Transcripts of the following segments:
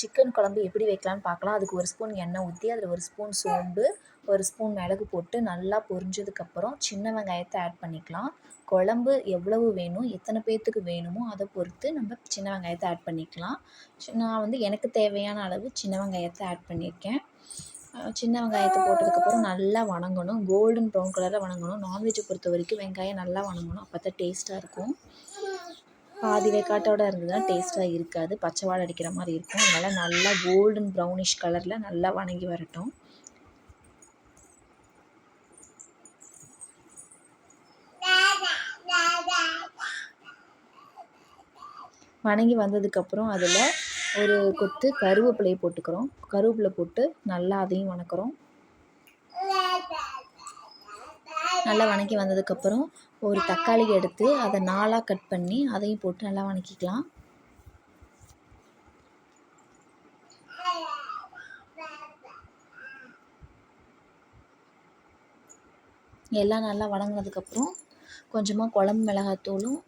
Chicken குழம்பு எப்படி வைக்கலான்னு பார்க்கலாம். அதுக்கு ஒரு ஸ்பூன் எண்ணெய் ஊற்றி அதில் ஒரு ஸ்பூன் சோம்பு ஒரு ஸ்பூன் மிளகு போட்டு நல்லா பொரிஞ்சதுக்கப்புறம் சின்ன வெங்காயத்தை ஆட் பண்ணிக்கலாம். குழம்பு எவ்வளவு வேணும் எத்தனை பேர்த்துக்கு வேணுமோ அதை பொறுத்து நம்ம சின்ன வெங்காயத்தை ஆட் பண்ணிக்கலாம். நான் வந்து எனக்கு தேவையான அளவு சின்ன வெங்காயத்தை ஆட் பண்ணியிருக்கேன். சின்ன வெங்காயத்தை போட்டதுக்கப்புறம் நல்லா வணங்கணும். கோல்டன் ப்ரௌன் கலரில் வணங்கணும். நான்வெஜ்ஜை பொறுத்த வரைக்கும் வெங்காயம் நல்லா வணங்கணும். அப்போ தான் டேஸ்ட்டாக இருக்கும். பாதி வேக்காட்டோட இருந்ததுன்னா டேஸ்ட்டாக இருக்காது. பச்சை வாடை அடிக்கிற மாதிரி இருக்கும். அதனால் நல்லா கோல்டன் ப்ரௌனிஷ் கலரில் நல்லா வணங்கி வரட்டும். வணங்கி வந்ததுக்கப்புறம் அதில் ஒரு கொத்து கருவேப்பிலையை போட்டுக்கிறோம். கருவேப்பிலை போட்டு நல்லா அதையும் வணக்கிறோம். நல்லா வணக்கி வந்ததுக்கப்புறம் ஒரு தக்காளி எடுத்து அதை நாலாக கட் பண்ணி அதையும் போட்டு நல்லா வணக்கிக்கலாம். எல்லாம் நல்லா வணங்கினதுக்கப்புறம் கொஞ்சமாக குழம்பு மிளகாத்தூளும்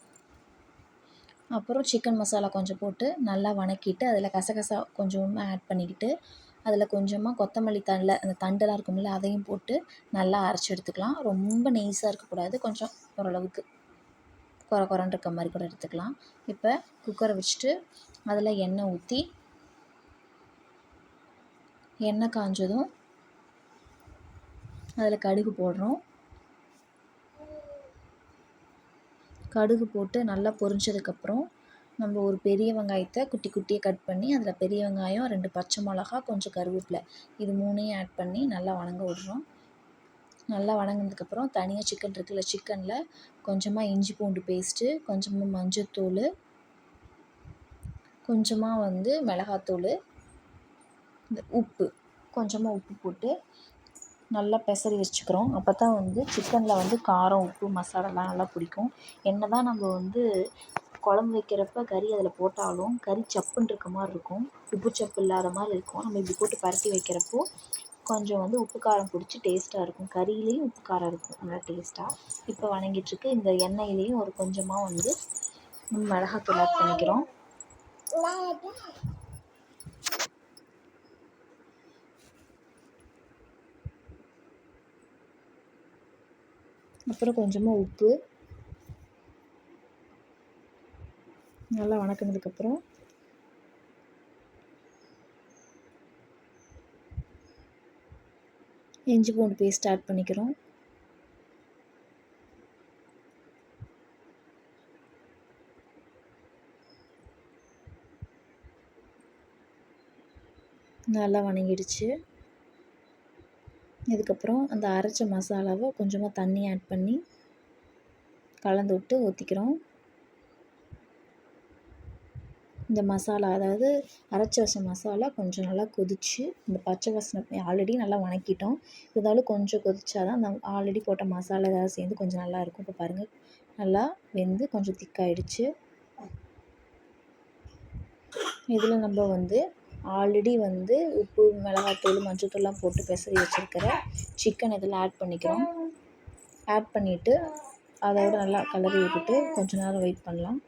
அப்புறம் சிக்கன் மசாலா கொஞ்சம் போட்டு நல்லா வணக்கிட்டு அதில் கசகசா கொஞ்சமாக ஆட் பண்ணிக்கிட்டு அதில் கொஞ்சமாக கொத்தமல்லி தழை அந்த தண்டெல்லாம் இருக்கும்ல அதையும் போட்டு நல்லா அரைச்சி எடுத்துக்கலாம். ரொம்ப நெய்ஸாக இருக்கக்கூடாது. கொஞ்சம் ஓரளவுக்கு கொர குறைன்னு இருக்க மாதிரி கூட எடுத்துக்கலாம். இப்போ குக்கரை வச்சுட்டு அதில் எண்ணெய் ஊற்றி எண்ணெய் காஞ்சதும் அதில் கடுகு போடுறோம். கடுகு போட்டு நல்லா பொரிஞ்சதுக்கப்புறம் நம்ம ஒரு பெரிய வெங்காயத்தை குட்டி குட்டியாக கட் பண்ணி அதில் பெரிய வெங்காயம் ரெண்டு பச்சை மிளகா கொஞ்சம் கருவேப்பிலை இது மூணையும் ஆட் பண்ணி நல்லா வணங்க விட்றோம். நல்லா வணங்கினதுக்கப்புறம் தனியாக சிக்கன் இருக்குல்ல சிக்கனில் கொஞ்சமாக இஞ்சி பூண்டு பேஸ்ட்டு கொஞ்சமாக மஞ்சத்தூள் கொஞ்சமாக வந்து மிளகாத்தூள் இந்த உப்பு கொஞ்சமாக உப்பு போட்டு நல்லா பெசரி வச்சுக்கிறோம். அப்போ தான் வந்து சிக்கனில் வந்து காரம் உப்பு மசாலாலாம் நல்லா பிடிக்கும். என்ன தான் நம்ம வந்து குழம்பு வைக்கிறப்ப கறி அதில் போட்டாலும் கறி சப்புன்னு இருக்க மாதிரி இருக்கும் உப்பு சப்பு இல்லாத மாதிரி இருக்கும் நம்ம இப்படி போட்டு பரட்டி வைக்கிறப்போ கொஞ்சம் வந்து உப்பு காரம் பிடிச்சி டேஸ்ட்டாக இருக்கும். கறியிலையும் உப்பு காரம் இருக்கும். நல்லா டேஸ்ட்டாக இப்போ வணங்கிட்டுருக்கு. இந்த எண்ணெயிலையும் ஒரு கொஞ்சமாக வந்து மிளகாத்தூள் ஆட் பண்ணிக்கிறோம். அப்புறம் கொஞ்சமாக உப்பு. நல்லா வணக்கினதுக்கப்புறம் இஞ்சி பூண்டு பேஸ்ட் ஆட் பண்ணிக்கிறோம். நல்லா வணங்கிடுச்சு. இதுக்கப்புறம் அந்த அரைச்ச மசாலாவை கொஞ்சமாக தண்ணி ஆட் பண்ணி கலந்து விட்டு ஊற்றிக்கிறோம் இந்த மசாலா அதாவது அரைச்சி வச்ச மசாலா கொஞ்சம் நல்லா கொதித்து இந்த பச்சை வாசனை ஆல்ரெடி நல்லா வணக்கிட்டோம். இருந்தாலும் கொஞ்சம் கொதிச்சா தான் அந்த ஆல்ரெடி போட்ட மசாலா ஏதாவது சேர்ந்து கொஞ்சம் நல்லா இருக்கும். இப்போ பாருங்கள் நல்லா வெந்து கொஞ்சம் திக்காயிடுச்சு. இதில் நம்ம வந்து ஆல்ரெடி வந்து உப்பு மிளகாத்தூள் மஞ்சத்தூள்லாம் போட்டு பெசரி வச்சுருக்கிற சிக்கன் இதில் ஆட் பண்ணிக்கிறோம். ஆட் பண்ணிவிட்டு அதோட நல்லா கலரி விட்டுட்டு கொஞ்ச நேரம் வெயிட் பண்ணலாம்.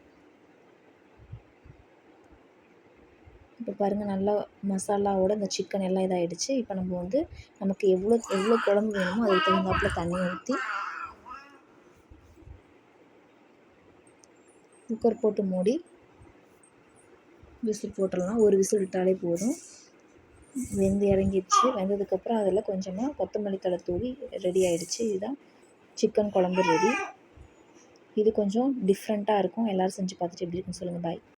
இப்போ பாருங்கள் நல்லா மசாலாவோட இந்த சிக்கன் எல்லாம் இதாகிடுச்சு இப்போ நம்ம வந்து நமக்கு எவ்வளோ எவ்வளோ குழம்பு வேணுமோ அதுக்கு தகுந்தாப்பில் தண்ணி ஊற்றி குக்கர் போட்டு மூடி விசில் போட்டுடலாம். ஒரு விசில் விட்டாலே போதும். வெந்து இறங்கிடுச்சு. வெந்ததுக்கப்புறம் அதில் கொஞ்சமாக கொத்தமல்லி தலை தூவி ரெடி ஆகிடுச்சு இதுதான் சிக்கன் குழம்பு ரெடி இது கொஞ்சம் டிஃப்ரெண்ட்டாக இருக்கும். எல்லோரும் செஞ்சு பார்த்துட்டு எப்படி இருக்குன்னு சொல்லுங்கள் பாய்